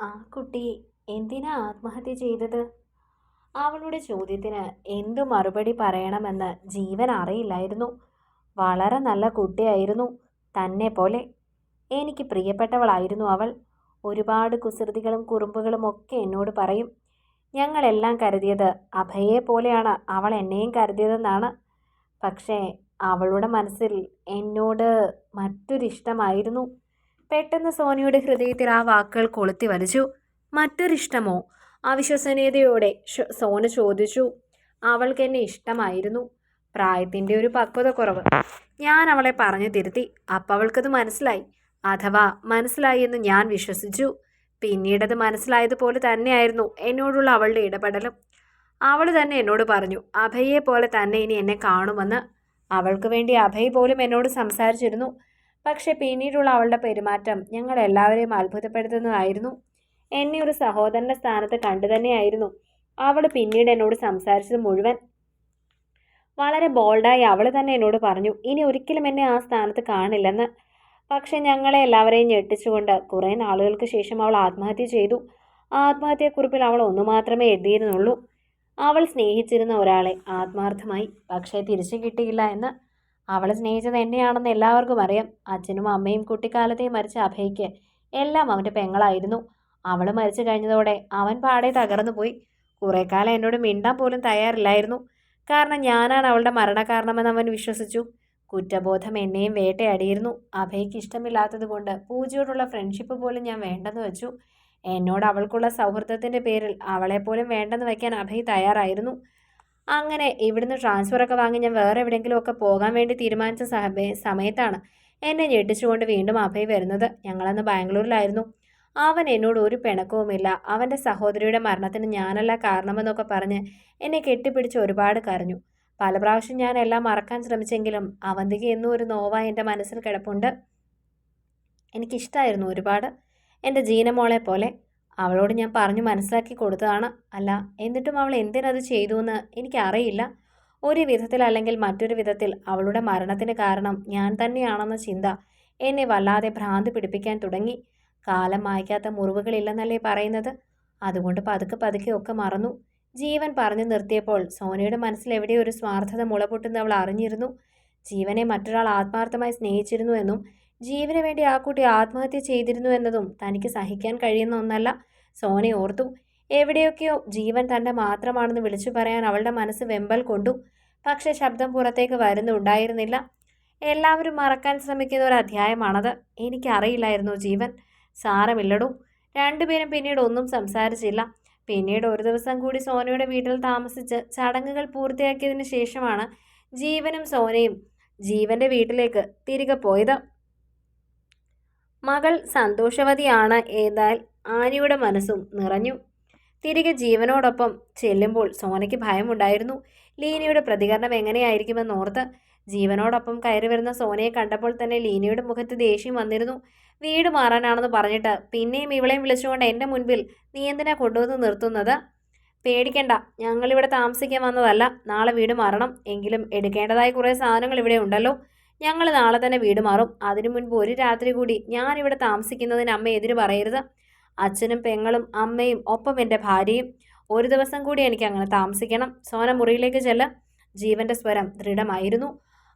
ആ കുട്ടി എന്തിനാ ആത്മഹത്യ ചെയ്തത്? അവളുടെ ചോദ്യത്തിന് എന്തു മറുപടി പറയണമെന്ന് ജീവൻ അറിയില്ലായിരുന്നു. വളരെ നല്ല കുട്ടിയായിരുന്നു. തന്നെ പോലെ എനിക്ക് പ്രിയപ്പെട്ടവളായിരുന്നു അവൾ. ഒരുപാട് കുസൃതികളും കുറുമ്പുകളും ഒക്കെ എന്നോട് പറയും. ഞങ്ങളെല്ലാം കരുതിയത് അഭയെ പോലെയാണ് അവൾ എന്നെയും കരുതിയതെന്നാണ്. പക്ഷേ അവളുടെ മനസ്സിൽ എന്നോട് മറ്റൊരിഷ്ടമായിരുന്നു. പെട്ടെന്ന് സോനിയുടെ ഹൃദയത്തിൽ ആ വാക്കുകൾ കൊളുത്തി വലിച്ചു. മറ്റൊരിഷ്ടമോ? അവിശ്വസനീയതയോടെ സോന ചോദിച്ചു. അവൾക്ക് എന്നെ ഇഷ്ടമായിരുന്നു. പ്രായത്തിന്റെ ഒരു പക്വത കുറവ് ഞാൻ അവളെ പറഞ്ഞു തിരുത്തി. അപ്പം അവൾക്കത് മനസ്സിലായി. അഥവാ മനസ്സിലായി എന്ന് ഞാൻ വിശ്വസിച്ചു. പിന്നീടത് മനസ്സിലായതുപോലെ തന്നെയായിരുന്നു എന്നോടുള്ള അവളുടെ ഇടപെടലും. അവൾ തന്നെ എന്നോട് പറഞ്ഞു അഭയെ പോലെ തന്നെ ഇനി എന്നെ കാണുമെന്ന്. അവൾക്ക് വേണ്ടി അഭയ് പോലും എന്നോട് സംസാരിച്ചിരുന്നു. പക്ഷെ പിന്നീടുള്ള അവളുടെ പെരുമാറ്റം ഞങ്ങൾ എല്ലാവരെയും അത്ഭുതപ്പെടുത്തുന്നതായിരുന്നു. എന്നെ ഒരു സഹോദരന്റെ സ്ഥാനത്ത് കണ്ടു തന്നെയായിരുന്നു അവൾ പിന്നീട് എന്നോട് സംസാരിച്ചത് മുഴുവൻ. വളരെ ബോൾഡായി അവൾ തന്നെ എന്നോട് പറഞ്ഞു ഇനി ഒരിക്കലും എന്നെ ആ സ്ഥാനത്ത് കാണില്ലെന്ന്. പക്ഷെ ഞങ്ങളെ എല്ലാവരെയും ഞെട്ടിച്ചുകൊണ്ട് കുറേ നാളുകൾക്ക് ശേഷം അവൾ ആത്മഹത്യ ചെയ്തു. ആത്മഹത്യക്കുറിപ്പിൽ അവൾ ഒന്നു മാത്രമേ എഴുതിയിരുന്നുള്ളൂ. അവൾ സ്നേഹിച്ചിരുന്ന ഒരാളെ ആത്മാർത്ഥമായി പക്ഷേ തിരിച്ചു കിട്ടിയില്ല എന്ന് അവൾ സ്നേഹിച്ചത് എന്നെയാണെന്ന് എല്ലാവർക്കും അറിയാം. അച്ഛനും അമ്മയും കുട്ടിക്കാലത്തെ മരിച്ച അഭയ്ക്ക് എല്ലാം അവന്റെ പെങ്ങളായിരുന്നു. അവൾ മരിച്ചു കഴിഞ്ഞതോടെ അവൻ പാടെ തകർന്നു പോയി. കുറേ കാലം എന്നോട് മിണ്ടാൻ പോലും തയ്യാറില്ലായിരുന്നു. കാരണം ഞാനാണ് അവളുടെ മരണകാരണമെന്ന് അവൻ വിശ്വസിച്ചു. കുറ്റബോധം എന്നെയും വേട്ടയാടിയിരുന്നു. അഭയ്ക്ക് ഇഷ്ടമില്ലാത്തത് കൊണ്ട് പൂജയോടുള്ള ഫ്രണ്ട്ഷിപ്പ് പോലും ഞാൻ വേണ്ടെന്ന് വെച്ചു. എന്നോട് അവൾക്കുള്ള സൗഹൃദത്തിന്റെ പേരിൽ അവളെപ്പോലും വേണ്ടെന്ന് വയ്ക്കാൻ അഭയ് തയ്യാറായിരുന്നു. അങ്ങനെ ഇവിടുന്ന് ട്രാൻസ്ഫറൊക്കെ വാങ്ങി ഞാൻ വേറെ എവിടെയെങ്കിലുമൊക്കെ പോകാൻ വേണ്ടി തീരുമാനിച്ച സമയത്താണ് എന്നെ ഞെട്ടിച്ചുകൊണ്ട് വീണ്ടും അഭയ് വരുന്നത്. ഞങ്ങളന്ന് ബാംഗ്ലൂരിലായിരുന്നു. അവൻ എന്നോട് ഒരു പിണക്കവുമില്ല. അവന്റെ സഹോദരിയുടെ മരണത്തിന് ഞാനല്ല കാരണമെന്നൊക്കെ പറഞ്ഞ് എന്നെ കെട്ടിപ്പിടിച്ച് ഒരുപാട് കരഞ്ഞു. പല പ്രാവശ്യം ഞാൻ എല്ലാം മറക്കാൻ ശ്രമിച്ചെങ്കിലും അവന്തിക എന്നും ഒരു നോവ എന്റെ മനസ്സിൽ കിടപ്പുണ്ട്. എനിക്കിഷ്ടമായിരുന്നു ഒരുപാട്. എന്റെ ജീനമോളെ പോലെ അവളോട് ഞാൻ പറഞ്ഞു മനസ്സിലാക്കി കൊടുത്തതാണ്. അല്ല എന്നിട്ടും അവൾ എന്തിനത് ചെയ്തു എന്ന് എനിക്കറിയില്ല. ഒരു വിധത്തിൽ അല്ലെങ്കിൽ മറ്റൊരു വിധത്തിൽ അവളുടെ മരണത്തിന് കാരണം ഞാൻ തന്നെയാണെന്ന ചിന്ത എന്നെ വല്ലാതെ ഭ്രാന്ത് പിടിപ്പിക്കാൻ തുടങ്ങി. കാലം മായ്ക്കാത്ത മുറിവുകളില്ലെന്നല്ലേ പറയുന്നത്? അതുകൊണ്ട് പതുക്കെ പതുക്കെ ഒക്കെ മറന്നു. ജീവൻ പറഞ്ഞു നിർത്തിയപ്പോൾ സോനയുടെ മനസ്സിൽ എവിടെ ഒരു സ്വാർത്ഥത മുളപൊട്ടുന്ന അവൾ അറിഞ്ഞിരുന്നു. ജീവനെ മറ്റൊരാൾ ആത്മാർത്ഥമായി സ്നേഹിച്ചിരുന്നു എന്നും ജീവന് വേണ്ടി ആ കുട്ടി ആത്മഹത്യ ചെയ്തിരുന്നു എന്നതും തനിക്ക് സഹിക്കാൻ കഴിയുന്ന ഒന്നല്ല. സോന ഓർത്തു. എവിടെയൊക്കെയോ ജീവൻ തന്റെ മാത്രമാണെന്ന് വിളിച്ചു പറയാൻ അവളുടെ മനസ്സ് വെമ്പൽ കൊണ്ടു. പക്ഷേ ശബ്ദം പുറത്തേക്ക് വരുന്നുണ്ടായിരുന്നില്ല എല്ലാവരും മറക്കാൻ ശ്രമിക്കുന്ന ഒരു അധ്യായമാണത്. എനിക്കറിയില്ലായിരുന്നു ജീവൻ. സാരമില്ലടൂ. രണ്ടുപേരും പിന്നീട് ഒന്നും സംസാരിച്ചില്ല. പിന്നീട് ഒരു ദിവസം കൂടി സോനയുടെ വീട്ടിൽ താമസിച്ച് ചടങ്ങുകൾ പൂർത്തിയാക്കിയതിന് ശേഷമാണ് ജീവനും സോനയും ജീവന്റെ വീട്ടിലേക്ക് തിരികെ പോയത്. മകൾ സന്തോഷവതിയാണ് ഏതാൽ ആനിയുടെ മനസ്സും നിറഞ്ഞു. തിരികെ ജീവനോടൊപ്പം ചെല്ലുമ്പോൾ സോനയ്ക്ക് ഭയമുണ്ടായിരുന്നു. ലീനയുടെ പ്രതികരണം എങ്ങനെയായിരിക്കുമെന്ന് ഓർത്ത് ജീവനോടൊപ്പം കയറി വരുന്ന സോനയെ കണ്ടപ്പോൾ തന്നെ ലീനയുടെ മുഖത്ത് ദേഷ്യം വന്നിരുന്നു. വീട് മാറാനാണെന്ന് പറഞ്ഞിട്ട് പിന്നെയും ഇവളെയും വിളിച്ചുകൊണ്ട് എന്റെ മുൻപിൽ നീ എന്തിനാ കൊണ്ടുവന്ന് നിർത്തുന്നത്? പേടിക്കണ്ട ഞങ്ങളിവിടെ താമസിക്കാൻ വന്നതല്ല. നാളെ വീട് മാറണം. എങ്കിലും എടുക്കേണ്ടതായ കുറേ സാധനങ്ങൾ ഇവിടെ ഉണ്ടല്ലോ. ഞങ്ങൾ നാളെ തന്നെ വീട് മാറും. അതിനു മുൻപ് ഒരു രാത്രി കൂടി ഞാനിവിടെ താമസിക്കുന്നതിന് അമ്മ എതിര് പറയരുത്. അച്ഛനും പെങ്ങളും അമ്മയും ഒപ്പം എന്റെ ഭാര്യയും ഒരു ദിവസം കൂടി എനിക്ക് അങ്ങനെ താമസിക്കണം. സോന മുറിയിലേക്ക് ചെല്ല. ജീവന്റെ സ്വരം ദൃഢമായിരുന്നു.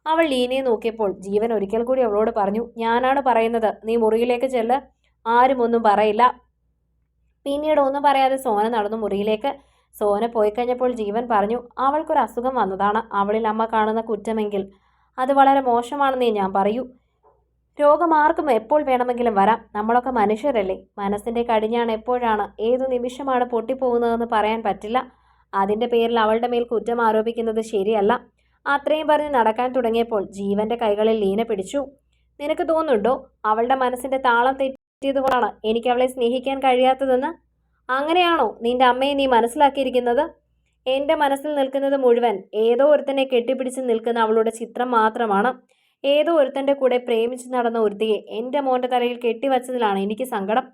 അവൾ ലീനയെ നോക്കിയപ്പോൾ ജീവൻ ഒരിക്കൽ കൂടി അവളോട് പറഞ്ഞു ഞാനാണ് പറയുന്നത്. നീ മുറിയിലേക്ക് ചെല്ല്. ആരും ഒന്നും പറയില്ല. പിന്നീട് ഒന്നും പറയാതെ സോന നടന്നു മുറിയിലേക്ക്. സോന പോയി കഴിഞ്ഞപ്പോൾ ജീവൻ പറഞ്ഞു അവൾക്കൊരു അസുഖം വന്നതാണ്. അവളിൽ അമ്മ കാണുന്ന കുറ്റമെങ്കിൽ അത് വളരെ മോശമാണെന്നേ ഞാൻ പറയൂ. രോഗം ആർക്കും എപ്പോൾ വേണമെങ്കിലും വരാം. നമ്മളൊക്കെ മനുഷ്യരല്ലേ. മനസ്സിന്റെ കടിഞ്ഞാണ് എപ്പോഴാണ് ഏതു നിമിഷമാണ് പൊട്ടിപ്പോകുന്നതെന്ന് പറയാൻ പറ്റില്ല. അതിന്റെ പേരിൽ അവളുടെ മേൽ കുറ്റം ആരോപിക്കുന്നത് ശരിയല്ല. അത്രയും പറഞ്ഞ് നടക്കാൻ തുടങ്ങിയപ്പോൾ ജീവന്റെ കൈകളിൽ ലീന പിടിച്ചു. നിനക്ക് തോന്നുന്നുണ്ടോ? അവളുടെ മനസ്സിന്റെ താളം തെറ്റിയതുകൊണ്ടാണ് എനിക്ക് അവളെ സ്നേഹിക്കാൻ കഴിയാത്തതെന്ന്? അങ്ങനെയാണോ നിന്റെ അമ്മയെ നീ മനസ്സിലാക്കിയിരിക്കുന്നത്? എന്റെ മനസ്സിൽ നിൽക്കുന്നത് മുഴുവൻ ഏതോ ഒരുത്തനെ കെട്ടിപ്പിടിച്ച് നിൽക്കുന്ന അവളുടെ ചിത്രം മാത്രമാണ്. ഏതോ ഒരുത്തന്റെ കൂടെ പ്രേമിച്ച് നടന്ന ഒരുത്തിയെ എന്റെ മോന്റെ തലയിൽ കെട്ടിവച്ചതിലാണ് എനിക്ക് സങ്കടം.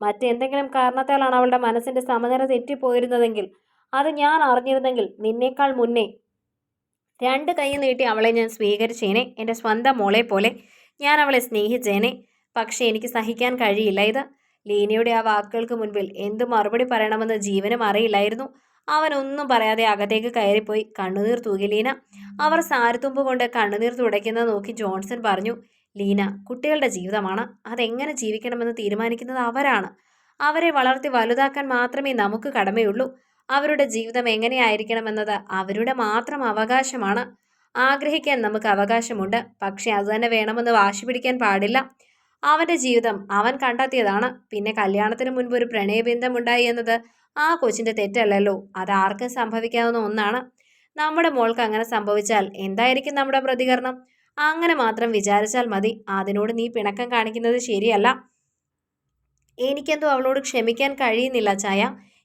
മറ്റെന്തെങ്കിലും കാരണത്താലാണ് അവളുടെ മനസ്സിന്റെ സമനില തെറ്റിപ്പോയിരുന്നതെങ്കിൽ അത് ഞാൻ അറിഞ്ഞിരുന്നെങ്കിൽ നിന്നേക്കാൾ മുന്നേ രണ്ട് കൈ നീട്ടി അവളെ ഞാൻ സ്വീകരിച്ചേനെ. എന്റെ സ്വന്തം മോളെ പോലെ ഞാൻ അവളെ സ്നേഹിച്ചേനെ. പക്ഷേ എനിക്ക് സഹിക്കാൻ കഴിയില്ല ഇത്. ലീനയുടെ ആ വാക്കുകൾക്ക് മുൻപിൽ എന്തു മറുപടി പറയണമെന്ന് ജീവനും അറിയില്ലായിരുന്നു. അവൻ ഒന്നും പറയാതെ അകത്തേക്ക് കയറിപ്പോയി. കണ്ണുനീർ തൂകി. ലീന അവർ സാരത്തുമ്പ് കൊണ്ട് കണ്ണുനീർ തുടയ്ക്കുന്നത് നോക്കി ജോൺസൺ പറഞ്ഞു ലീന കുട്ടികളുടെ ജീവിതമാണ്. അതെങ്ങനെ ജീവിക്കണമെന്ന് തീരുമാനിക്കുന്നത് അവരാണ്. അവരെ വളർത്തി വലുതാക്കാൻ മാത്രമേ നമുക്ക് കടമയുള്ളൂ. അവരുടെ ജീവിതം എങ്ങനെയായിരിക്കണമെന്നത് അവരുടെ മാത്രം അവകാശമാണ്. ആഗ്രഹിക്കാൻ നമുക്ക് അവകാശമുണ്ട്. പക്ഷെ അതുതന്നെ വേണമെന്ന് വാശി പിടിക്കാൻ പാടില്ല. അവന്റെ ജീവിതം അവൻ കണ്ടെത്തിയതാണ്. പിന്നെ കല്യാണത്തിന് മുൻപ് ഒരു പ്രണയബന്ധമുണ്ടായി എന്നത് ആ കൊച്ചിന്റെ തെറ്റല്ലല്ലോ. അത് ആർക്കും സംഭവിക്കാവുന്ന ഒന്നാണ്. നമ്മുടെ മോൾക്ക് അങ്ങനെ സംഭവിച്ചാൽ എന്തായിരിക്കും നമ്മുടെ പ്രതികരണം? അങ്ങനെ മാത്രം വിചാരിച്ചാൽ മതി. അതിനോട് നീ പിണക്കം കാണിക്കുന്നത് ശരിയല്ല. എനിക്കെന്തോ അവളോട് ക്ഷമിക്കാൻ കഴിയുന്നില്ല ചായ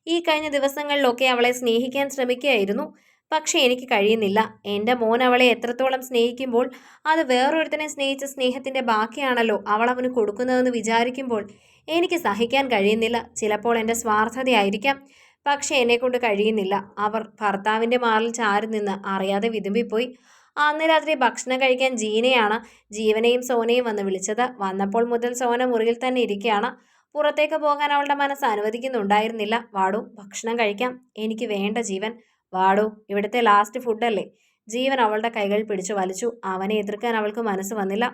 ഈ കഴിഞ്ഞ ദിവസങ്ങളിലൊക്കെ അവളെ സ്നേഹിക്കാൻ ശ്രമിക്കുകയായിരുന്നു. പക്ഷെ എനിക്ക് കഴിയുന്നില്ല. എന്റെ മോൻ അവളെ എത്രത്തോളം സ്നേഹിക്കുമ്പോൾ അത് വേറൊരുത്തനെ സ്നേഹിച്ച സ്നേഹത്തിന്റെ ബാക്കിയാണല്ലോ അവൾ അവന് കൊടുക്കുന്നതെന്ന് വിചാരിക്കുമ്പോൾ എനിക്ക് സഹിക്കാൻ കഴിയുന്നില്ല. ചിലപ്പോൾ എന്റെ സ്വാർത്ഥതയായിരിക്കാം. പക്ഷേ എന്നെക്കൊണ്ട് കഴിയുന്നില്ല. അവർ ഭർത്താവിന്റെ മാറിൽ ചാരി നിന്ന് അറിയാതെ വിതുമ്പിപ്പോയി. അന്ന് രാത്രി ഭക്ഷണം കഴിക്കാൻ ജീനയാണ് ജീവനെയും സോനയും വന്ന് വിളിച്ചത്. വന്നപ്പോൾ മുതൽ സോന മുറിയിൽ തന്നെ ഇരിക്കുകയാണ് പുറത്തേക്ക് പോകാൻ അവളുടെ മനസ്സ് അനുവദിക്കുന്നുണ്ടായിരുന്നില്ല. വാടു ഭക്ഷണം കഴിക്കാം. എനിക്ക് വേണ്ട ജീവൻ. വാടു ഇവിടുത്തെ ലാസ്റ്റ് ഫുഡല്ലേ ജീവൻ അവളുടെ കൈകൾ പിടിച്ചു വലിച്ചു. അവനെ എതിർക്കാൻ അവൾക്ക് മനസ്സ് വന്നില്ല.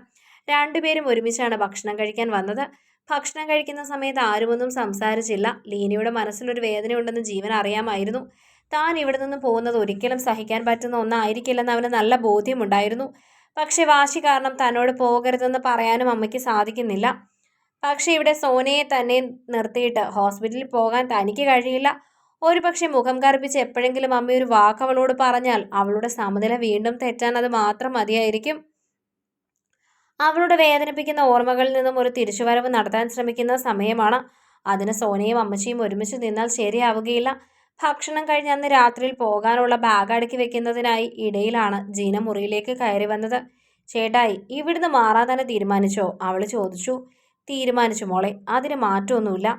രണ്ടുപേരും ഒരുമിച്ചാണ് ഭക്ഷണം കഴിക്കാൻ വന്നത്. ഭക്ഷണം കഴിക്കുന്ന സമയത്ത് ആരുമൊന്നും സംസാരിച്ചില്ല. ലീനയുടെ മനസ്സിലൊരു വേദനയുണ്ടെന്ന് ജീവൻ അറിയാമായിരുന്നു. താൻ ഇവിടെ നിന്ന് പോകുന്നത് ഒരിക്കലും സഹിക്കാൻ പറ്റുന്ന ഒന്നായിരിക്കില്ലെന്ന് അവന് നല്ല ബോധ്യമുണ്ടായിരുന്നു. പക്ഷെ വാശി കാരണം തന്നോട് പോകരുതെന്ന് പറയാനും അമ്മയ്ക്ക് സാധിക്കുന്നില്ല. പക്ഷെ ഇവിടെ സോനയെ തന്നെ നിർത്തിയിട്ട് ഹോസ്പിറ്റലിൽ പോകാൻ തനിക്ക് കഴിയില്ല. ഒരുപക്ഷെ മുഖം കറുപ്പിച്ച് എപ്പോഴെങ്കിലും അമ്മ ഒരു വാക്ക് അവളോട് പറഞ്ഞാൽ അവളുടെ സമനില വീണ്ടും തെറ്റാൻ അത് മാത്രം മതിയായിരിക്കും. അവളുടെ വേദനിപ്പിക്കുന്ന ഓർമ്മകളിൽ നിന്നും ഒരു തിരിച്ചുവരവ് നടത്താൻ ശ്രമിക്കുന്ന സമയമാണ്. അതിന് സോനയും അമ്മച്ചിയും ഒരുമിച്ച് നിന്നാൽ ശരിയാവുകയില്ല. ഭക്ഷണം കഴിഞ്ഞ് അന്ന് രാത്രിയിൽ പോകാനുള്ള ബാഗ് അടുക്കി വെക്കുന്നതിനായി ഇടയിലാണ് ജീന മുറിയിലേക്ക് കയറി വന്നത്. ചേട്ടായി ഇവിടുന്ന് മാറാൻ തന്നെ തീരുമാനിച്ചോ? അവൾ ചോദിച്ചു. തീരുമാനിച്ചു മോളെ അതിന് മാറ്റമൊന്നുമില്ല.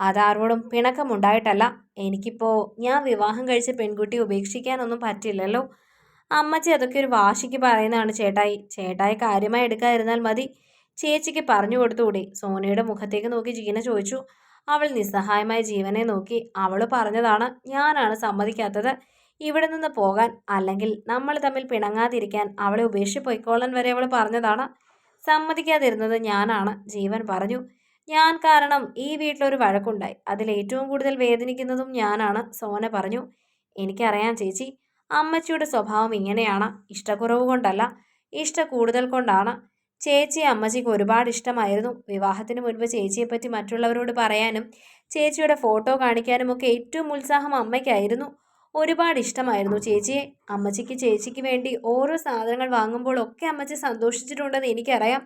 അതാരോടും പിണക്കമുണ്ടായിട്ടല്ല. എനിക്കിപ്പോൾ ഞാൻ വിവാഹം കഴിച്ച പെൺകുട്ടിയെ ഉപേക്ഷിക്കാനൊന്നും പറ്റില്ലല്ലോ. അമ്മച്ചി അതൊക്കെ ഒരു വാശിക്ക് പറയുന്നതാണ്. ചേട്ടായി ചേട്ടായി കാര്യമായി എടുക്കാതിരുന്നാൽ മതി. ചേച്ചിക്ക് പറഞ്ഞു കൊടുത്തുകൂടി? സോനയുടെ മുഖത്തേക്ക് നോക്കി ജീന ചോദിച്ചു. അവൾ നിസ്സഹായമായ ജീവനെ നോക്കി. അവൾ പറഞ്ഞതാണ് ഞാനാണ് സമ്മതിക്കാത്തത്. ഇവിടെ നിന്ന് പോകാൻ അല്ലെങ്കിൽ നമ്മൾ തമ്മിൽ പിണങ്ങാതിരിക്കാൻ അവളെ ഉപേക്ഷിച്ച് പൊയ്ക്കോളാൻ വരെ അവൾ പറഞ്ഞതാണ്. സമ്മതിക്കാതിരുന്നത് ഞാനാണ് ജീവൻ പറഞ്ഞു. ഞാൻ കാരണം ഈ വീട്ടിലൊരു വഴക്കുണ്ടായി. അതിൽ ഏറ്റവും കൂടുതൽ വേദനിക്കുന്നതും ഞാനാണ് സോന പറഞ്ഞു. എനിക്കറിയാം ചേച്ചി. അമ്മച്ചിയുടെ സ്വഭാവം ഇങ്ങനെയാണ്. ഇഷ്ടക്കുറവ് കൊണ്ടല്ല ഇഷ്ട കൂടുതൽ കൊണ്ടാണ്. ചേച്ചി അമ്മച്ചിക്ക് ഒരുപാട് ഇഷ്ടമായിരുന്നു. വിവാഹത്തിന് മുൻപ് ചേച്ചിയെപ്പറ്റി മറ്റുള്ളവരോട് പറയാനും ചേച്ചിയുടെ ഫോട്ടോ കാണിക്കാനും ഒക്കെ ഏറ്റവും ഉത്സാഹം അമ്മയ്ക്കായിരുന്നു. ഒരുപാട് ഇഷ്ടമായിരുന്നു ചേച്ചിയെ. അമ്മച്ചിക്ക് ചേച്ചിക്ക് വേണ്ടി ഓരോ സാധനങ്ങൾ വാങ്ങുമ്പോഴൊക്കെ അമ്മച്ചി സന്തോഷിച്ചിട്ടുണ്ടെന്ന് എനിക്കറിയാം.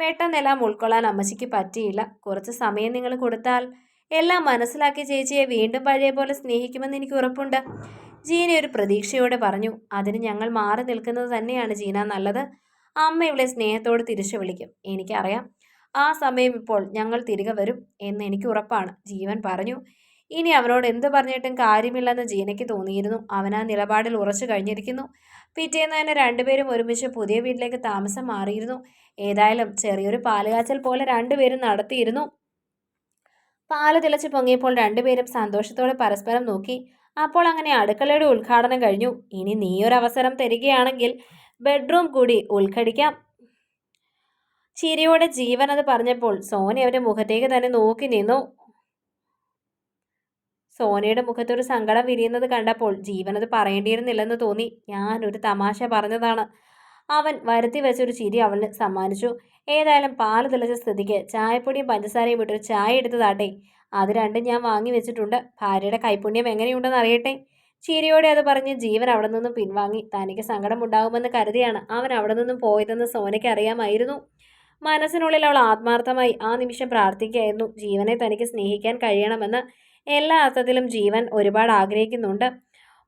പെട്ടെന്നെല്ലാം ഉൾക്കൊള്ളാൻ അമ്മച്ചിക്ക് പറ്റിയില്ല. കുറച്ച് സമയം നിങ്ങൾ കൊടുത്താൽ എല്ലാം മനസ്സിലാക്കി ചേച്ചിയെ വീണ്ടും പഴയ പോലെ സ്നേഹിക്കുമെന്ന് എനിക്ക് ഉറപ്പുണ്ട്. ജീന ഒരു പ്രതീക്ഷയോടെ പറഞ്ഞു അതിന് ഞങ്ങൾ മാറി നിൽക്കുന്നത് തന്നെയാണ് ജീന നല്ലത്? അമ്മ ഇവളെ സ്നേഹത്തോട് തിരിച്ചു വിളിക്കും. എനിക്കറിയാം. ആ സമയം ഇപ്പോൾ ഞങ്ങൾ തിരികെ വരും എന്ന് എനിക്ക് ഉറപ്പാണ്. ജീവൻ പറഞ്ഞു. ഇനി അവനോട് എന്ത് പറഞ്ഞിട്ടും കാര്യമില്ലെന്ന് ജീനയ്ക്ക് തോന്നിയിരുന്നു. അവൻ ആ നിലപാടിൽ ഉറച്ചു കഴിഞ്ഞിരിക്കുന്നു. പിറ്റേന്ന് തന്നെ രണ്ടുപേരും ഒരുമിച്ച് പുതിയ വീട്ടിലേക്ക് താമസം മാറിയിരുന്നു. ഏതായാലും ചെറിയൊരു പാലുകാച്ചൽ പോലെ രണ്ടുപേരും നടത്തിയിരുന്നു. പാൽ തിളച്ച് പൊങ്ങിയപ്പോൾ രണ്ടുപേരും സന്തോഷത്തോടെ പരസ്പരം നോക്കി. അപ്പോൾ അങ്ങനെ അടുക്കളയുടെ ഉദ്ഘാടനം കഴിഞ്ഞു. ഇനി നീയൊരവസരം തരികയാണെങ്കിൽ ബെഡ്റൂം കൂടി ഉൾക്കടിക്കാം ചിരിയോടെ ജീവൻ അത് പറഞ്ഞപ്പോൾ സോനി അവന്റെ മുഖത്തേക്ക് തന്നെ നോക്കി നിന്നു. സോനയുടെ മുഖത്തൊരു സങ്കടം വിരിയുന്നത് കണ്ടപ്പോൾ ജീവൻ അത് പറയേണ്ടിയിരുന്നില്ലെന്ന് തോന്നി. ഞാൻ ഒരു തമാശ പറഞ്ഞതാണ്. അവൻ വരുത്തി വെച്ചൊരു ചിരി അവന് സമ്മാനിച്ചു. ഏതായാലും പാൽ തിളച്ച സ്ഥിതിക്ക് ചായപ്പൊടിയും പഞ്ചസാരയും വിട്ടൊരു ചായ എടുത്തതാട്ടെ അത് രണ്ടും ഞാൻ വാങ്ങി വെച്ചിട്ടുണ്ട്. ഭാര്യയുടെ കൈപുണ്യം എങ്ങനെയുണ്ടെന്ന് അറിയട്ടെ. ചിരിയോടെ അത് പറഞ്ഞ് ജീവൻ അവിടെ നിന്നും പിൻവാങ്ങി. തനിക്ക് സങ്കടമുണ്ടാകുമെന്ന് കരുതിയാണ് അവൻ അവിടെ നിന്നും പോയതെന്ന് സോനയ്ക്ക് അറിയാമായിരുന്നു. മനസ്സിനുള്ളിൽ അവൾ ആത്മാർത്ഥമായി ആ നിമിഷം പ്രാർത്ഥിക്കുകയായിരുന്നു. ജീവനെ തനിക്ക് സ്നേഹിക്കാൻ കഴിയണമെന്ന് എല്ലാ അർത്ഥത്തിലും ജീവൻ ഒരുപാട് ആഗ്രഹിക്കുന്നുണ്ട്.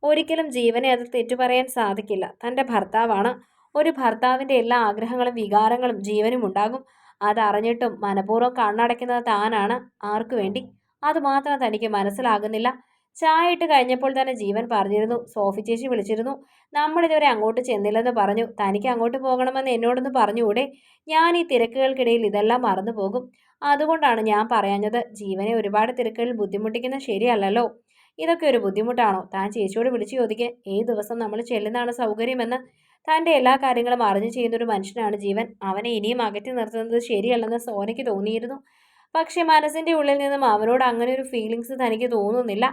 ഒരിക്കലും ജീവനെ അത് തെറ്റുപറയാൻ സാധിക്കില്ല. തന്റെ ഭർത്താവാണ്. ഒരു ഭർത്താവിന്റെ എല്ലാ ആഗ്രഹങ്ങളും വികാരങ്ങളും ജീവനും ഉണ്ടാകും അതറിഞ്ഞിട്ടും മനഃപൂർവം കണ്ണടയ്ക്കുന്നത് താനാണ് ആർക്കു വേണ്ടി. അതുമാത്രം തനിക്ക് മനസ്സിലാകുന്നില്ല. ചായ ഇട്ട് കഴിഞ്ഞപ്പോൾ തന്നെ ജീവൻ പറഞ്ഞിരുന്നു. സോഫി ചേച്ചി വിളിച്ചിരുന്നു. നമ്മളിതുവരെ അങ്ങോട്ട് ചെന്നില്ലെന്ന് പറഞ്ഞു. തനിക്ക് അങ്ങോട്ട് പോകണമെന്ന് എന്നോടൊന്ന് പറഞ്ഞുകൂടെ? ഞാൻ ഈ തിരക്കുകൾക്കിടയിൽ ഇതെല്ലാം മറന്നു പോകും അതുകൊണ്ടാണ് ഞാൻ പറയാഞ്ഞത്. ജീവനെ ഒരുപാട് തിരക്കുകളിൽ ബുദ്ധിമുട്ടിക്കുന്ന ശരിയല്ലല്ലോ. ഇതൊക്കെ ഒരു ബുദ്ധിമുട്ടാണോ? താൻ ചേച്ചിയോട് വിളിച്ചു ചോദിക്കുക ഏത് ദിവസം നമ്മൾ ചെല്ലുന്നതാണ് സൗകര്യമെന്ന്. തന്റെ എല്ലാ കാര്യങ്ങളും അറിഞ്ഞു ചെയ്യുന്ന ഒരു മനുഷ്യനാണ് ജീവൻ. അവനെ ഇനിയും അകറ്റി നിർത്തുന്നത് ശരിയല്ലെന്ന് സോനയ്ക്ക് തോന്നിയിരുന്നു. പക്ഷേ മനസ്സിന്റെ ഉള്ളിൽ നിന്നും അവനോട് അങ്ങനെ ഒരു ഫീലിങ്സ് തനിക്ക് തോന്നുന്നില്ല.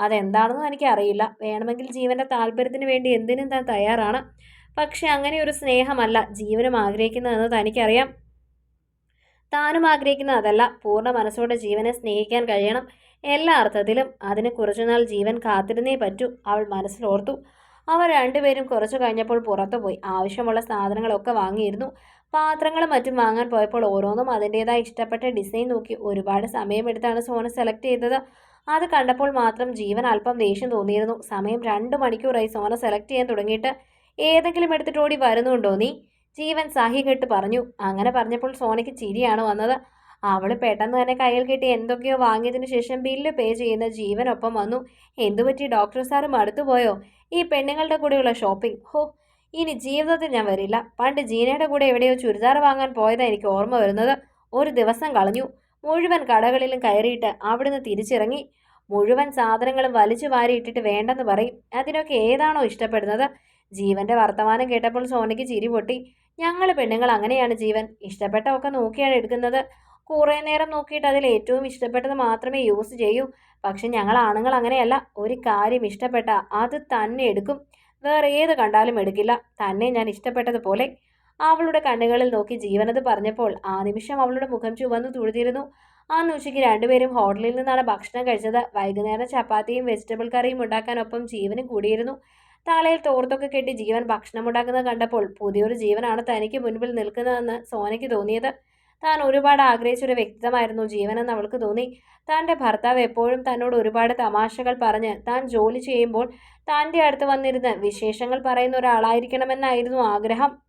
അതെന്താണെന്ന് തനിക്ക് അറിയില്ല വേണമെങ്കിൽ ജീവന്റെ താല്പര്യത്തിന് വേണ്ടി എന്തിനും താൻ തയ്യാറാണ്. പക്ഷെ അങ്ങനെ ഒരു സ്നേഹമല്ല ജീവനും ആഗ്രഹിക്കുന്നതെന്ന് തനിക്കറിയാം. താനും ആഗ്രഹിക്കുന്ന അതല്ല. പൂർണ മനസ്സോടെ ജീവനെ സ്നേഹിക്കാൻ കഴിയണം. എല്ലാ അർത്ഥത്തിലും അതിന് കുറച്ചുനാൾ ജീവൻ കാത്തിരുന്നേ പറ്റൂ അവൾ മനസ്സിലോർത്തു അവർ രണ്ടുപേരും കുറച്ചു കഴിഞ്ഞപ്പോൾ പുറത്തുപോയി. ആവശ്യമുള്ള സാധനങ്ങളൊക്കെ വാങ്ങിയിരുന്നു. പാത്രങ്ങളും മറ്റും വാങ്ങാൻ പോയപ്പോൾ ഓരോന്നും അതിന്റെതായി ഇഷ്ടപ്പെട്ട ഡിസൈൻ നോക്കി ഒരുപാട് സമയമെടുത്താണ് സോന സെലക്ട് ചെയ്തത്. അത് കണ്ടപ്പോൾ മാത്രം ജീവൻ അല്പം ദേഷ്യം തോന്നിയിരുന്നു. സമയം രണ്ട് മണിക്കൂറായി സോന സെലക്ട് ചെയ്യാൻ തുടങ്ങിയിട്ട്. ഏതെങ്കിലും എടുത്തിട്ട് ഓടി വരുന്നുണ്ടോ നീ? ജീവൻ സാഹി കെട്ട് പറഞ്ഞു. അങ്ങനെ പറഞ്ഞപ്പോൾ സോനയ്ക്ക് ചിരിയാണ് വന്നത്. അവൾ പെട്ടെന്ന് തന്നെ കയ്യിൽ കിട്ടി എന്തൊക്കെയോ വാങ്ങിയതിന് ശേഷം ബില്ല് പേ ചെയ്യുന്ന ജീവനൊപ്പം വന്നു. എന്തുപറ്റി ഡോക്ടർ സാറ് മടുത്തുപോയോ ഈ പെണ്ണുങ്ങളുടെ കൂടെയുള്ള ഷോപ്പിംഗ്. ഹോ ഇനി ജീവിതത്തിൽ ഞാൻ വരില്ല. പണ്ട് ജീനയുടെ കൂടെ എവിടെയോ ചുരിദാർ വാങ്ങാൻ പോയതാണ് എനിക്ക് ഓർമ്മ വരുന്നത്. ഒരു ദിവസം കളഞ്ഞു. മുഴുവൻ കടകളിലും കയറിയിട്ട് അവിടുന്ന് തിരിച്ചിറങ്ങി. മുഴുവൻ സാധനങ്ങളും വലിച്ചു വാരിയിട്ടിട്ട് വേണ്ടെന്ന് പറയും. അതിനൊക്കെ ഏതാണോ ഇഷ്ടപ്പെടുന്നത്? ജീവന്റെ വർത്തമാനം കേട്ടപ്പോൾ സോനയ്ക്ക് ചിരി പൊട്ടി. ഞങ്ങൾ പെണ്ണുങ്ങൾ അങ്ങനെയാണ് ജീവൻ. ഇഷ്ടപ്പെട്ട ഒക്കെ നോക്കിയാണ് എടുക്കുന്നത്. കുറേ നേരം നോക്കിയിട്ട് അതിൽ ഏറ്റവും ഇഷ്ടപ്പെട്ടത് മാത്രമേ യൂസ് ചെയ്യൂ. പക്ഷെ ഞങ്ങൾ ആണുങ്ങൾ അങ്ങനെയല്ല. ഒരു കാര്യം ഇഷ്ടപ്പെട്ട അത് തന്നെ എടുക്കും. വേറെ ഏത് കണ്ടാലും എടുക്കില്ല. തന്നെ ഞാൻ ഇഷ്ടപ്പെട്ടതുപോലെ അവളുടെ കണ്ണുകളിൽ നോക്കി ജീവനത് പറഞ്ഞപ്പോൾ ആ നിമിഷം അവളുടെ മുഖം ചുവന്നു തുഴുതിരുന്നു. അന്ന് ഉച്ചയ്ക്ക് രണ്ടുപേരും ഹോട്ടലിൽ നിന്നാണ് ഭക്ഷണം കഴിച്ചത്. വൈകുന്നേരം ചപ്പാത്തിയും വെജിറ്റബിൾ കറിയും ഉണ്ടാക്കാനൊപ്പം ജീവനും കൂടിയിരുന്നു. താളയിൽ തോർത്തൊക്കെ കെട്ടി ജീവൻ ഭക്ഷണം ഉണ്ടാക്കുന്നത് കണ്ടപ്പോൾ പുതിയൊരു ജീവനാണ് തനിക്ക് മുൻപിൽ നിൽക്കുന്നതെന്ന് സോനയ്ക്ക് തോന്നിയത്. താൻ ഒരുപാട് ആഗ്രഹിച്ച ഒരു വ്യക്തിത്വമായിരുന്നു ജീവനെന്ന് അവൾക്ക് തോന്നി. തന്റെ ഭർത്താവ് എപ്പോഴും തന്നോട് ഒരുപാട് തമാശകൾ പറഞ്ഞ് താൻ ജോലി ചെയ്യുമ്പോൾ തന്റെ അടുത്ത് വന്നിരുന്ന് വിശേഷങ്ങൾ പറയുന്ന ഒരാളായിരിക്കണമെന്നായിരുന്നു ആഗ്രഹം.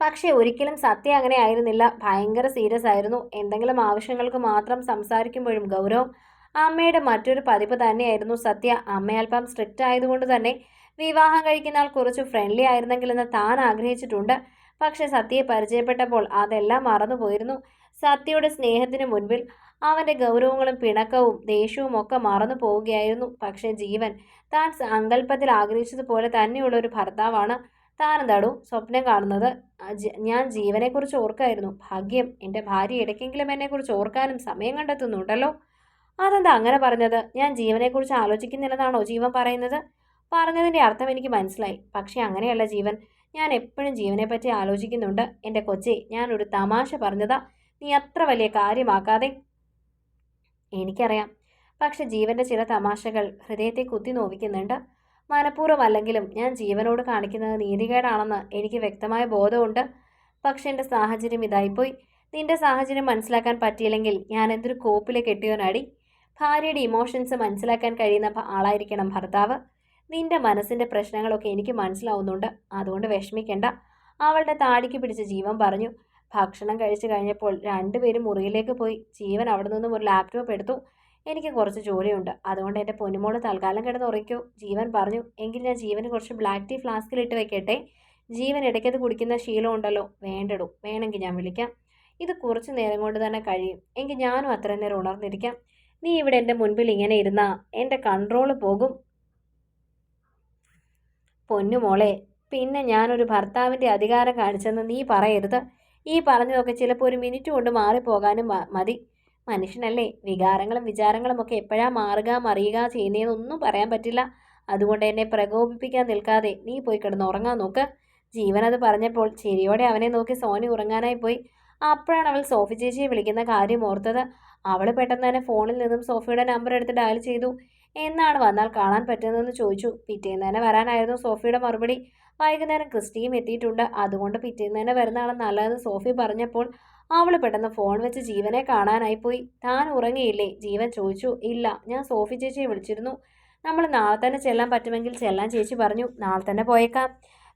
പക്ഷേ ഒരിക്കലും സത്യം അങ്ങനെ ആയിരുന്നില്ല. ഭയങ്കര സീരിയസ് ആയിരുന്നു. എന്തെങ്കിലും ആവശ്യങ്ങൾക്ക് മാത്രം സംസാരിക്കുമ്പോഴും ഗൗരവം. അമ്മയുടെ മറ്റൊരു പതിപ്പ് തന്നെയായിരുന്നു സത്യ. അമ്മ അല്പം സ്ട്രിക്റ്റ് ആയതുകൊണ്ട് തന്നെ വിവാഹം കഴിക്കുന്ന ആൾ കുറച്ച് ഫ്രണ്ട്ലി ആയിരുന്നെങ്കിലെന്ന് താൻ ആഗ്രഹിച്ചിട്ടുണ്ട്. പക്ഷെ സത്യയെ പരിചയപ്പെട്ടപ്പോൾ അതെല്ലാം മറന്നുപോയിരുന്നു സത്യയുടെ സ്നേഹത്തിന് മുൻപിൽ അവന്റെ ഗൗരവങ്ങളും പിണക്കവും ദേഷ്യവും ഒക്കെ മറന്നു പോവുകയായിരുന്നു. പക്ഷേ ജീവൻ താൻ സങ്കല്പത്തിൽ ആഗ്രഹിച്ചതുപോലെ തന്നെയുള്ള ഒരു ഭർത്താവാണ് താൻ എന്താടോ സ്വപ്നം കാണുന്നത്. ഞാൻ ജീവനെക്കുറിച്ച് ഓർക്കായിരുന്നു. ഭാഗ്യം എന്റെ ഭാര്യ ഇടയ്ക്കെങ്കിലും എന്നെക്കുറിച്ച് ഓർക്കാനും സമയം കണ്ടെത്തുന്നുണ്ടല്ലോ. അതെന്താ അങ്ങനെ പറഞ്ഞത്? ഞാൻ ജീവനെക്കുറിച്ച് ആലോചിക്കുന്നില്ലെന്നാണോ ജീവൻ പറയുന്നത്? പറഞ്ഞതിന്റെ അർത്ഥം എനിക്ക് മനസ്സിലായി. പക്ഷേ അങ്ങനെയല്ല ജീവൻ. ഞാൻ എപ്പോഴും ജീവനെ പറ്റി ആലോചിക്കുന്നുണ്ട്. എന്റെ കൊച്ചി ഒരു തമാശ പറഞ്ഞതാ. നീ അത്ര വലിയ കാര്യമാക്കാതെ. എനിക്കറിയാം. പക്ഷെ ജീവന്റെ ചില തമാശകൾ ഹൃദയത്തെ കുത്തി നോവിക്കുന്നുണ്ട്. മനഃപൂർവമല്ലെങ്കിലും ഞാൻ ജീവനോട് കാണിക്കുന്നത് നീതികേടാണെന്ന് എനിക്ക് വ്യക്തമായ ബോധമുണ്ട്. പക്ഷെ എന്റെ സാഹചര്യം ഇതായിപ്പോയി. നിന്റെ സാഹചര്യം മനസ്സിലാക്കാൻ പറ്റിയില്ലെങ്കിൽ ഞാൻ എന്തൊരു കോപ്പിലെ കെട്ടിയോനാടി ഭാര്യയുടെ ഇമോഷൻസ് മനസ്സിലാക്കാൻ കഴിയുന്ന ആളായിരിക്കണം ഭർത്താവ്. നിന്റെ മനസ്സിന്റെ പ്രശ്നങ്ങളൊക്കെ എനിക്ക് മനസ്സിലാവുന്നുണ്ട്. അതുകൊണ്ട് വിഷമിക്കണ്ട. അവളുടെ താടിക്ക് പിടിച്ച് ജീവൻ പറഞ്ഞു. ഭക്ഷണം കഴിച്ചു കഴിഞ്ഞപ്പോൾ രണ്ടുപേരും മുറിയിലേക്ക് പോയി. ജീവൻ അവിടെ നിന്നും ഒരു ലാപ്ടോപ്പ് എടുത്തു. എനിക്ക് കുറച്ച് ജോലിയുണ്ട്. അതുകൊണ്ട് എന്റെ പൊന്നുമോൾ തൽക്കാലം കിടന്ന് ഉറയ്ക്കൂ ജീവൻ പറഞ്ഞു. എങ്കിൽ ഞാൻ ജീവന് കുറച്ച് ബ്ലാക്ക് ടീ ഫ്ലാസ്കിൽ ഇട്ട് വെക്കട്ടെ. ജീവൻ ഇടയ്ക്കത് കുടിക്കുന്ന ശീലം ഉണ്ടല്ലോ. വേണ്ടടൂ. വേണമെങ്കിൽ ഞാൻ വിളിക്കാം. ഇത് കുറച്ച് നേരം കൊണ്ട് തന്നെ കഴിയും. എങ്കിൽ ഞാനും അത്ര നേരം ഉണർന്നിരിക്കാം. നീ ഇവിടെ എന്റെ മുൻപിൽ ഇങ്ങനെ ഇരുന്നാ. എന്റെ കൺട്രോൾ പോകും. പൊന്നുമോളെ പിന്നെ ഞാനൊരു ഭർത്താവിന്റെ അധികാരം കാണിച്ചെന്ന് നീ പറയരുത്. ഈ പറഞ്ഞതൊക്കെ ചിലപ്പോൾ ഒരു മിനിറ്റ് കൊണ്ട് മാറിപ്പോകാനും മതി. മനുഷ്യനല്ലേ വികാരങ്ങളും വിചാരങ്ങളും ഒക്കെ എപ്പോഴാ മാറുക മറിയുക ചെയ്യുന്നതെന്നൊന്നും പറയാൻ പറ്റില്ല. അതുകൊണ്ട് എന്നെ പ്രകോപിപ്പിക്കാൻ നിൽക്കാതെ നീ പോയി കിടന്ന് ഉറങ്ങാൻ നോക്ക്. ജീവൻ അത് പറഞ്ഞപ്പോൾ ചിരിയോടെ അവനെ നോക്കി സോനി ഉറങ്ങാനായി പോയി. അപ്പോഴാണ് അവൾ സോഫി ചേച്ചിയെ വിളിക്കുന്ന കാര്യം ഓർത്തത്. അവൾ പെട്ടെന്ന് തന്നെ ഫോണിൽ നിന്നും സോഫിയുടെ നമ്പർ എടുത്ത് ഡയൽ ചെയ്തു. എന്നാണ് വന്നാൽ കാണാൻ പറ്റുന്നതെന്ന് ചോദിച്ചു. പിറ്റേന്ന് തന്നെ വരാനായിരുന്നു സോഫിയുടെ മറുപടി. വൈകുന്നേരം ക്രിസ്റ്റിയും എത്തിയിട്ടുണ്ട്. അതുകൊണ്ട് പിറ്റേന്ന് തന്നെ വരുന്നതാണ് നല്ലതെന്ന് സോഫി പറഞ്ഞപ്പോൾ അവൾ പെട്ടെന്ന് ഫോൺ വെച്ച് ജീവനെ കാണാനായിപ്പോയി. താൻ ഉറങ്ങിയില്ലേ? ജീവൻ ചോദിച്ചു. ഇല്ല ഞാൻ സോഫി ചേച്ചിയെ വിളിച്ചിരുന്നു. നമ്മൾ നാളെ തന്നെ ചെല്ലാൻ പറ്റുമെങ്കിൽ ചെല്ലാൻ ചേച്ചി പറഞ്ഞു. നാളെ തന്നെ പോയേക്കാം.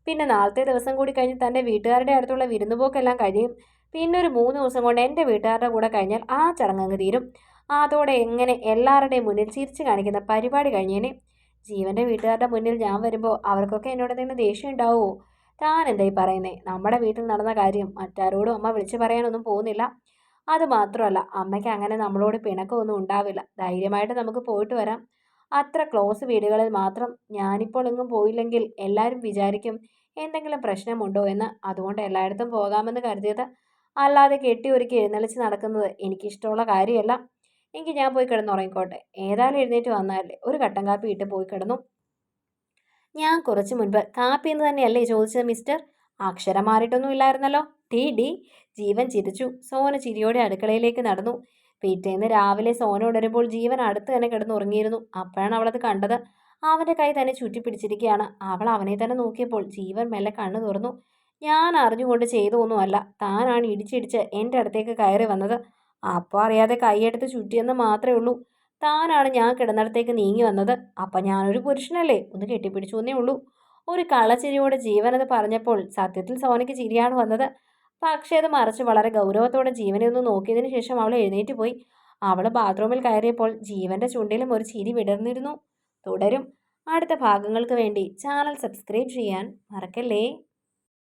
പിന്നെ നാളത്തെ ദിവസം കൂടി കഴിഞ്ഞ് തന്റെ വീട്ടുകാരുടെ അടുത്തുള്ള വിരുന്നുപോക്കെല്ലാം കഴിയും. പിന്നെ ഒരു മൂന്ന് ദിവസം കൊണ്ട് എന്റെ വീട്ടുകാരുടെ കൂടെ കഴിഞ്ഞാൽ ആ ചടങ്ങ് തീരും. അതോടെ എങ്ങനെ എല്ലാവരുടെയും മുന്നിൽ ചിരിച്ചു കാണിക്കുന്ന പരിപാടി കഴിഞ്ഞേനെ. ജീവന്റെ വീട്ടുകാരുടെ മുന്നിൽ ഞാൻ വരുമ്പോൾ അവർക്കൊക്കെ എന്നോട് എന്തെങ്കിലും ദേഷ്യം ഉണ്ടാവുമോ താൻ എന്തായി പറയുന്നേ? നമ്മുടെ വീട്ടിൽ നടന്ന കാര്യം മറ്റാരോടും അമ്മ വിളിച്ചു പറയാനൊന്നും പോകുന്നില്ല. അത് മാത്രമല്ല അമ്മയ്ക്ക് അങ്ങനെ നമ്മളോട് പിണക്കമൊന്നും ഉണ്ടാവില്ല. ധൈര്യമായിട്ട് നമുക്ക് പോയിട്ട് വരാം. അത്ര ക്ലോസ് വീടുകളിൽ മാത്രം ഞാനിപ്പോൾ എങ്ങും പോയില്ലെങ്കിൽ എല്ലാവരും വിചാരിക്കും എന്തെങ്കിലും പ്രശ്നമുണ്ടോ എന്ന്. അതുകൊണ്ട് എല്ലായിടത്തും പോകാമെന്ന് കരുതിയത്. അല്ലാതെ കെട്ടി ഒരുക്കി എഴുന്നള്ളിച്ച് നടക്കുന്നത് എനിക്കിഷ്ടമുള്ള കാര്യമല്ല. എങ്കിൽ ഞാൻ പോയി കിടന്നുറങ്ങിക്കോട്ടെ ഏതായാലും എഴുന്നേറ്റ് വന്നാലേ ഒരു കട്ടൻ കാപ്പി ഇട്ട് പോയി കിടന്നു. ഞാൻ കുറച്ച് മുൻപ് കാപ്പി എന്ന് തന്നെയല്ലേ ചോദിച്ചത് മിസ്റ്റർ? അക്ഷരം മാറിയിട്ടൊന്നും ഇല്ലായിരുന്നല്ലോ. ടീ ഡി ജീവൻ ചിരിച്ചു. സോന ചിരിയോടെ അടുക്കളയിലേക്ക് നടന്നു. പിറ്റേന്ന് രാവിലെ സോന ഉണരുമ്പോൾ ജീവൻ അടുത്ത് തന്നെ കിടന്നുറങ്ങിയിരുന്നു. അപ്പോഴാണ് അവളത് കണ്ടത്. അവന്റെ കൈ തന്നെ ചുറ്റിപ്പിടിച്ചിരിക്കുകയാണ്. അവൾ അവനെ തന്നെ നോക്കിയപ്പോൾ ജീവൻ മെല്ലെ കണ്ണു തുറന്നു. ഞാൻ അറിഞ്ഞുകൊണ്ട് ചെയ്തൊന്നുമല്ല താനാണ് ഇടിച്ചിടിച്ച് എന്റെ അടുത്തേക്ക് കയറി വന്നത്. അപ്പോൾ അറിയാതെ കൈയെടുത്ത് ചുറ്റിയെന്ന് മാത്രമേ ഉള്ളൂ. താനാണ് ഞാൻ കിടന്നിടത്തേക്ക് നീങ്ങി വന്നത്. അപ്പം ഞാനൊരു പുരുഷനല്ലേ? ഒന്ന് കെട്ടിപ്പിടിച്ചു എന്നേ ഉള്ളൂ. ഒരു കള്ളച്ചിരിയോടെ ജീവനത് പറഞ്ഞപ്പോൾ സത്യത്തിൽ സോനയ്ക്ക് ചിരിയാണ് വന്നത്. പക്ഷേ അത് മറിച്ച് വളരെ ഗൗരവത്തോടെ ജീവനെ ഒന്ന് നോക്കിയതിന് ശേഷം അവൾ എഴുന്നേറ്റ് പോയി. അവൾ ബാത്റൂമിൽ കയറിയപ്പോൾ ജീവന്റെ ചുണ്ടിലും ഒരു ചിരി വിടർന്നിരുന്നു. തുടരും. അടുത്ത ഭാഗങ്ങൾക്ക് വേണ്ടി ചാനൽ സബ്സ്ക്രൈബ് ചെയ്യാൻ മറക്കല്ലേ?